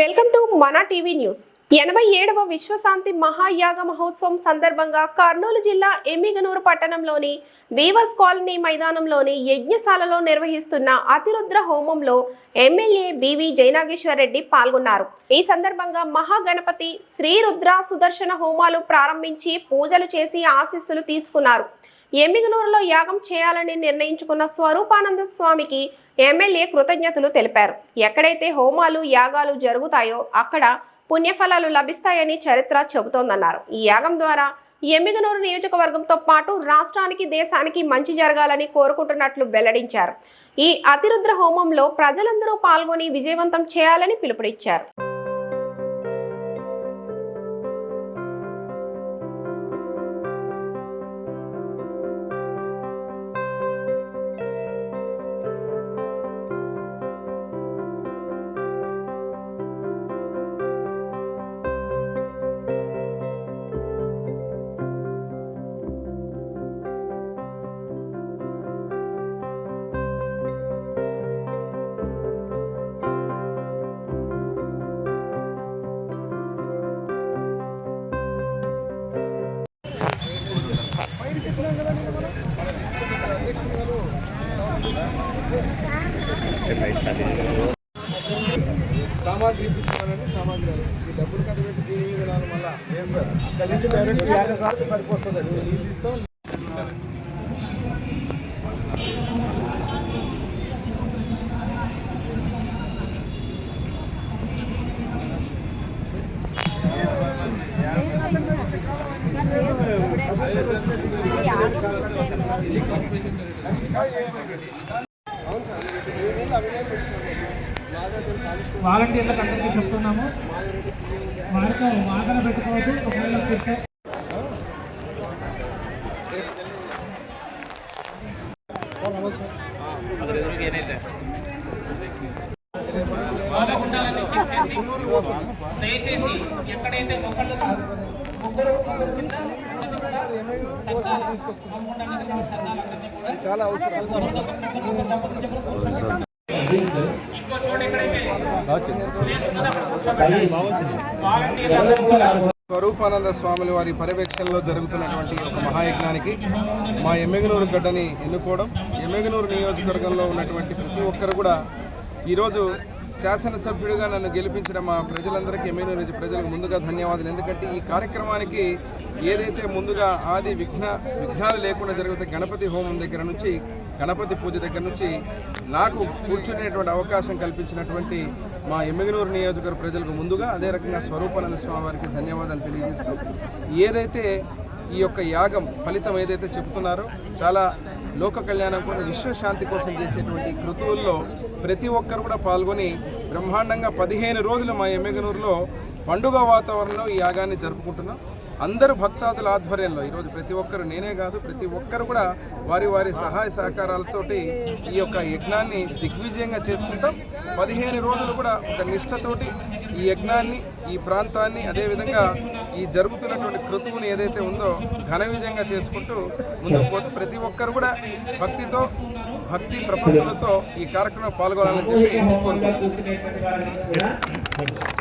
Welcome to Mana TV news. ఎనభై ఏడవ విశ్వశాంతి మహాయాగ మహోత్సవం సందర్భంగా కర్నూలు జిల్లా ఎమ్మిగనూరు పట్టణంలోని వీవర్స్ కాలనీ మైదానంలోని యజ్ఞశాలలో నిర్వహిస్తున్న అతిరుద్ర హోమంలో ఎమ్మెల్యే బివి జయనాగేశ్వరరెడ్డి పాల్గొన్నారు. ఈ సందర్భంగా మహాగణపతి శ్రీరుద్ర సుదర్శన హోమాలు ప్రారంభించి పూజలు చేసి ఆశీస్సులు తీసుకున్నారు. ఎమ్మిగనూరులో యాగం చేయాలని నిర్ణయించుకున్న స్వరూపానంద స్వామికి ఎమ్మెల్యే కృతజ్ఞతలు తెలిపారు. ఎక్కడైతే హోమాలు యాగాలు జరుగుతాయో అక్కడ పుణ్యఫలాలు లభిస్తాయని చరిత్ర చెబుతోందన్నారు. ఈ యాగం ద్వారా ఎమ్మిగనూరు నియోజకవర్గంతో పాటు రాష్ట్రానికి దేశానికి మంచి జరగాలని కోరుకుంటున్నట్లు వెల్లడించారు. ఈ అతిరుద్ర హోమంలో ప్రజలందరూ పాల్గొని విజయవంతం చేయాలని పిలుపునిచ్చారు. సామాగ్రి ఇప్పించుకోవాలని సామాగ్రి ఈ డబ్బులు కథ పెట్టి దీని మీద రాను అక్కడి నుంచి డైరెక్ట్ యాభై సార్లు సరిపోతుంది నీళ్ళు ఇస్తాం వాలంటీర్లకు అందరికీ చెప్తున్నాము. వారితో వాదన పెట్టుకోవద్దు ఒకవేళ చెప్తే బాలగుండాలని చేసేసి స్టే చేసి ఎక్కడైతే ఒకళ్ళు ముగ్గురు ముగ్గురు కింద చాలా అవసరం. స్వరూపానంద స్వాముల వారి పర్యవేక్షణలో జరుగుతున్నటువంటి ఒక మహాయజ్ఞానికి మా ఎమ్మెగనూరు గడ్డని ఎన్నుకోవడం ఎమ్మెగనూరు నియోజకవర్గంలో ఉన్నటువంటి ప్రతి ఒక్కరు కూడా ఈరోజు శాసనసభ్యుడిగా నన్ను గెలిపించిన మా ప్రజలందరికీ ఎమ్మెగనూరు నుంచి ప్రజలకు ముందుగా ధన్యవాదాలు. ఎందుకంటే ఈ కార్యక్రమానికి ఏదైతే ముందుగా ఆది విఘ్న విఘ్నాలు లేకుండా జరిగితే గణపతి హోమం దగ్గర నుంచి గణపతి పూజ దగ్గర నుంచి నాకు కూర్చునేటువంటి అవకాశం కల్పించినటువంటి మా ఎమ్మిగనూరు నియోజకవర్గ ప్రజలకు ముందుగా అదే రకంగా స్వరూపానంద స్వామి వారికి ధన్యవాదాలు తెలియజేస్తూ ఏదైతే ఈ యొక్క యాగం ఫలితం ఏదైతే చెప్తున్నారో చాలా లోక కళ్యాణం కోసం విశ్వశాంతి కోసం చేసేటువంటి కృతువుల్లో ప్రతి ఒక్కరు కూడా పాల్గొని బ్రహ్మాండంగా పదిహేను రోజులు మా ఎమ్మెగనూరులో పండుగ వాతావరణంలో ఈ యాగాన్ని జరుపుకుంటున్నాం. అందరూ భక్తాదుల ఆధ్వర్యంలో. ఈరోజు ప్రతి ఒక్కరు నేనే కాదు ప్రతి ఒక్కరు కూడా వారి వారి సహాయ సహకారాలతోటి ఈ యొక్క యజ్ఞాన్ని దిగ్విజయంగా చేసుకుంటాం. పదిహేను రోజులు కూడా ఒక నిష్ఠతోటి ఈ యజ్ఞాన్ని ఈ ప్రాంతాన్ని అదేవిధంగా ఈ జరుగుతున్నటువంటి కృతువుని ఏదైతే ఉందో ఘన విజయంగా చేసుకుంటూ ముందుకు పోతూ ప్రతి ఒక్కరు కూడా భక్తితో భక్తి ప్రపంచంతో ఈ కార్యక్రమంలో పాల్గొనాలని చెప్పి కోరుకుంటున్నాను.